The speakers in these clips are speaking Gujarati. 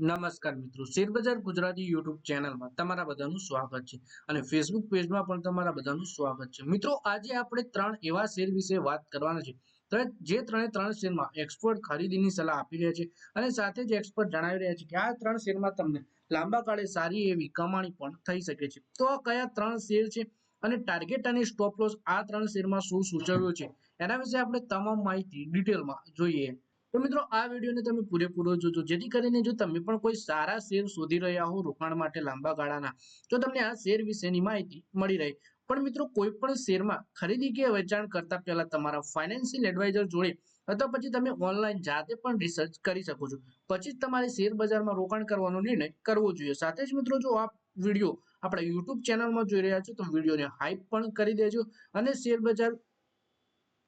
નમસ્કાર મિત્રો. શેરબજાર ગુજરાતી યુટ્યુબ ચેનલમાં તમારા બધાનું સ્વાગત છે અને ફેસબુક પેજમાં પણ તમારા બધાનું સ્વાગત છે. મિત્રો, આજે આપણે ત્રણ એવા શેર વિશે વાત કરવાના છે. જે ત્રણે ત્રણ શેરમાં એક્સપર્ટ ખરીદીની સલાહ આપી રહ્યા છે અને સાથે જ એક્સપર્ટ જણાવી રહ્યા છે કે આ ત્રણ શેરમાં તમને લાંબા ગાળે સારી એવી કમાણી પણ થઈ શકે છે. તો આ કયા ત્રણ શેર છે અને ટાર્ગેટ અને સ્ટોપ લોસ આ ત્રણ શેરમાં શું સૂચવ્યું છે? એના વિશે આપણે તમામ માહિતી ડિટેલમાં જોઈએ. તો મિત્રો, આ વિડીયોને તમે પૂરેપૂરો જોજો. જેથી કરીને જો તમે પણ કોઈ સારા શેર શોધી રહ્યા હો રોકાણ માટે લાંબા ગાળાના, તો તમને આ શેર વિશેની માહિતી મળી રહે. પણ મિત્રો, કોઈ પણ શેરમાં ખરીદી કે વેચાણ કરતા પહેલા તમારા ફાઇનાન્શિયલ એડવાઇઝર જોડે અથવા પછી તમે ઓનલાઈન જાતે પણ રિસર્ચ કરી શકો છો. પછી જ તમારે શેર બજારમાં રોકાણ કરવાનો નિર્ણય કરવો જોઈએ. સાથે જ મિત્રો, જો આ વીડિયો આપણા યુટ્યુબ ચેનલમાં જોઈ રહ્યા છો, તો વિડીયોને હાઈપ પણ કરી દેજો અને શેર બજાર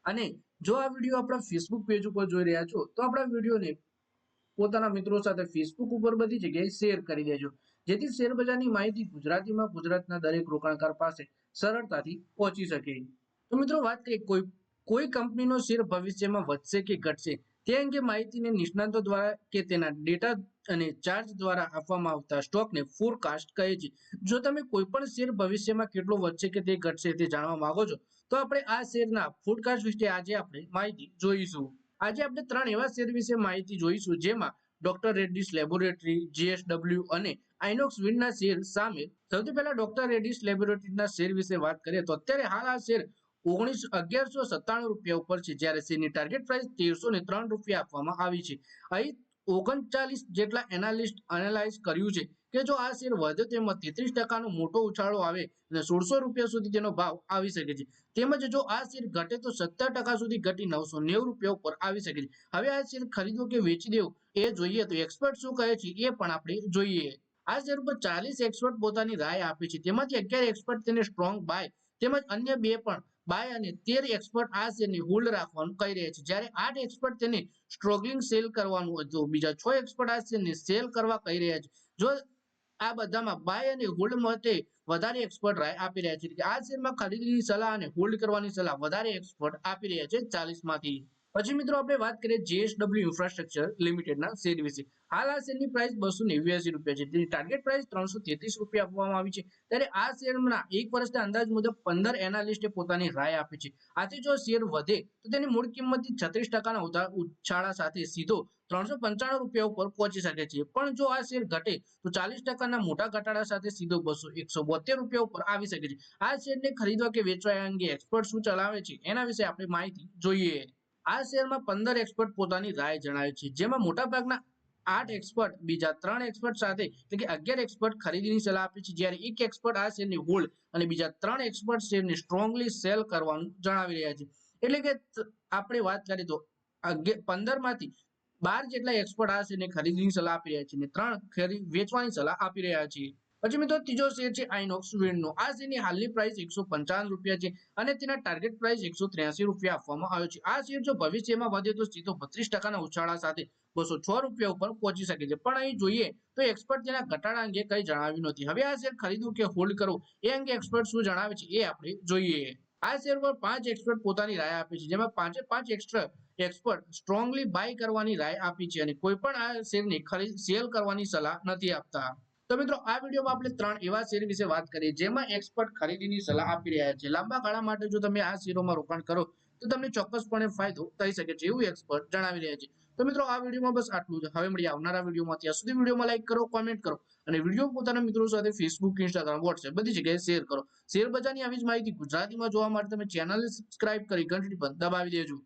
અને જો આ વીડિયો આપણા ફેસબુક પેજ ઉપર જોઈ રહ્યા છો, તો આપણા વિડીયોને પોતાના મિત્રો સાથે ફેસબુક ઉપર બધી જગ્યાએ શેર કરી દેજો. જેથી શેરબજારની માહિતી ગુજરાતીમાં ગુજરાતના દરેક રોકાણકાર પાસે સરળતાથી પહોંચી શકે. તો મિત્રો વાત કરીએ કોઈ કોઈ કંપનીનો શેર ભવિષ્યમાં વધશે કે ઘટશે? તે અંગે માહિતીને નિષ્ણાતો દ્વારા કે તેના ડેટા અને ચાર્જ દ્વારા આપવામાં આવતા સ્ટોકને ફોરકાસ્ટ કહે છે. જો તમે કોઈ પણ શેર ભવિષ્યમાં કેટલો વધશે કે તે ઘટશે તે જાણવા માંગો છો, તો આપણે આ શેરના ફોરકાસ્ટ વિશે આજે આપણે માહિતી જોઈશું. આજે આપણે ત્રણ એવા શેર વિશે માહિતી જોઈશું જેમાં ડોક્ટર રેડ્ડીસ લેબોરેટરી જીએસડબલ્યુ અને આઇનોક્સ વિન્ડના શેર સામે સૌથી પહેલા ડોક્ટર રેડ્ડીસ લેબોરેટરીના શેર વિશે વાત કરીએ, તો અત્યારે હાલ આ શેર ઓગણીસ અગિયારસો સત્તાણું રૂપિયા ઉપર છે, જ્યારે શેરની ટાર્ગેટ પ્રાઇસ તેરસો ને ત્રણ રૂપિયા આપવામાં આવી છે. અહીં ઓગણચાલીસ જેટલા એનાલિસ્ટ એનાલાઇઝ કર્યું છે કે જો આ શેર વધે તેમાં તેત્રીસ ટકાનો મોટો ઉછાળો આવે અને સોળસો રૂપિયા સુધી તેનો ભાવ આવી શકે છે. તેમજ જો આ શેર ઘટે તો સત્તર ટકા સુધી ઘટી નવસો નેવું રૂપિયા ઉપર આવી શકે છે. હવે આ શેર ખરીદવો કે વેચી દેવું એ જોઈએ તો એક્સપર્ટ શું કહે છે એ પણ આપણે જોઈએ. આ શેર પર ચાલીસ એક્સપર્ટ પોતાની રાય આપે છે. તેમાંથી અગિયાર એક્સપર્ટ તેને સ્ટ્રોંગ બાય તેમજ અન્ય બે પણ બાય અને તેર એક્સપર્ટ આ શેરને હોલ્ડ રાખવાનું કહી રહ્યા છે. જ્યારે આઠ એક્સપર્ટ તેને સ્ટ્રોગલિંગ સેલ કરવાનું હતું બીજા છ એક્સપર્ટ આ શેરને સેલ કરવા કહી રહ્યા છે, જો આ બધામાં બાય અને હોલ્ડ માટે વધારે એક્સપર્ટ રાય આપી રહ્યા છે. આ શેરમાં ખરીદીની સલાહ અને હોલ્ડ કરવાની સલાહ વધારે એક્સપર્ટ આપી રહ્યા છે ચાલીસમાંથી પછી મિત્રો આપણે વાત કરીએ જેએસડબલ્યુ ઇન્ફ્રાસ્ટ્રક્ચર લિમિટેડના શેર વિશે. હાલ આ શેરની પ્રાઇસ બસો નેવ્યાસી રૂપિયા છે. તેની ટાર્ગેટ પ્રાઇસ ત્રણસો તેત્રીસ રૂપિયા આપવામાં આવી છે. ત્યારે આ શેરના એક વર્ષના અંદાજ મુજબ પંદર એનાલિસ્ટે પોતાની રાય આપી છે. આથી જો શેર વધે, તો તેની મૂળ કિંમતથી છત્રીસ ટકાના ઉછાળા સાથે સીધો ત્રણસો પંચાણું રૂપિયા ઉપર પહોંચી શકે છે. પણ જો આ શેર ઘટે, તો ચાલીસ ટકાના મોટા ઘટાડા સાથે સીધો બસો, એકસો બોતેર રૂપિયા ઉપર આવી શકે છે. આ શેરને ખરીદવા કે વેચવા અંગે એક્સપર્ટ શું ચલાવે છે, એના વિશે આપણે માહિતી જોઈએ. આ શેરમાં પંદર એક્સપર્ટ પોતાની રાય જણાવે છે. જેમાં મોટાભાગના આઠ એક્સપર્ટ બીજા ત્રણ એક્સપર્ટ સાથે એટલે કે અગિયાર એક્સપર્ટ ખરીદીની સલાહ આપે છે. જ્યારે એક એક્સપર્ટ આ શેરને હોલ્ડ અને બીજા ત્રણ એક્સપર્ટ શેરને સ્ટ્રોંગલી સેલ કરવાનું જણાવી રહ્યા છે. એટલે કે આપણે વાત કરીએ તો પંદરમાંથી બાર જેટલા એક્સપર્ટ આ શેરને ખરીદીની સલાહ આપી રહ્યા છે અને ત્રણ વેચવાની સલાહ આપી રહ્યા છે. પછી મિત્રો ત્રીજો શેર છે આઇનોક્સ વિન્ડનો આ શેરની હાલની પ્રાઇસ એકસો રૂપિયા છે અને તેના ટાર્ગેટ પ્રાઇસ એકસો ત્ર્યાસી રૂપિયા આપવામાં આવ્યો છે. આ શેર જો ભવિષ્યમાં વધે તો સીધો બત્રીસ ટકાના ઉછાળા સાથે બસો છ રૂપિયા ઉપર પહોંચી શકે છે. પણ અહીં જોઈએ તો એક્સપર્ટ તેના ઘટાડા અંગે કંઈ જણાવ્યું નથી. હવે આ શેર ખરીદવું કે હોલ્ડ કરવું એ અંગે એક્સપર્ટ શું જણાવે છે એ આપણે જોઈએ. આ શેર પર પાંચ એક્સપર્ટ પોતાની રાય આપી છે. જેમાં પાંચે પાંચ એક્સ્ટ્રા એક્સપર્ટ સ્ટ્રોંગલી બાય કરવાની રાય આપી છે અને કોઈ પણ આ શેરને ખરીદ સેલ કરવાની સલાહ નથી આપતા. તો મિત્રો, આ વિડીયોમાં આપણે ત્રણ એવા શેર વિશે વાત કરીએ, જેમાં એક્સપર્ટ ખરીદીની સલાહ આપી રહ્યા છે. લાંબા ગાળા માટે જો તમે આ શેરોમાં રોકાણ કરો, તો તમને ચોક્કસપણે ફાયદો થઈ શકે છે, એવું એક્સપર્ટ જણાવી રહ્યા છે. તો મિત્રો, આ વિડીયોમાં બસ આટલું જ. હવે મળીએ આવનારા વિડીયોમાં. ત્યાં સુધી વિડીયોમાં લાઈક કરો કોમેન્ટ કરો અને વીડિયો પોતાના મિત્રો સાથે ફેસબુક ઇન્સ્ટાગ્રામ વોટ્સએપ બધી જગ્યાએ શેર કરો. શેર બજારની આવી જ માહિતી ગુજરાતીમાં જોવા માટે તમે ચેનલને સબસ્ક્રાઇબ કરી, ઘંટડી પણ દબાવી દેજો.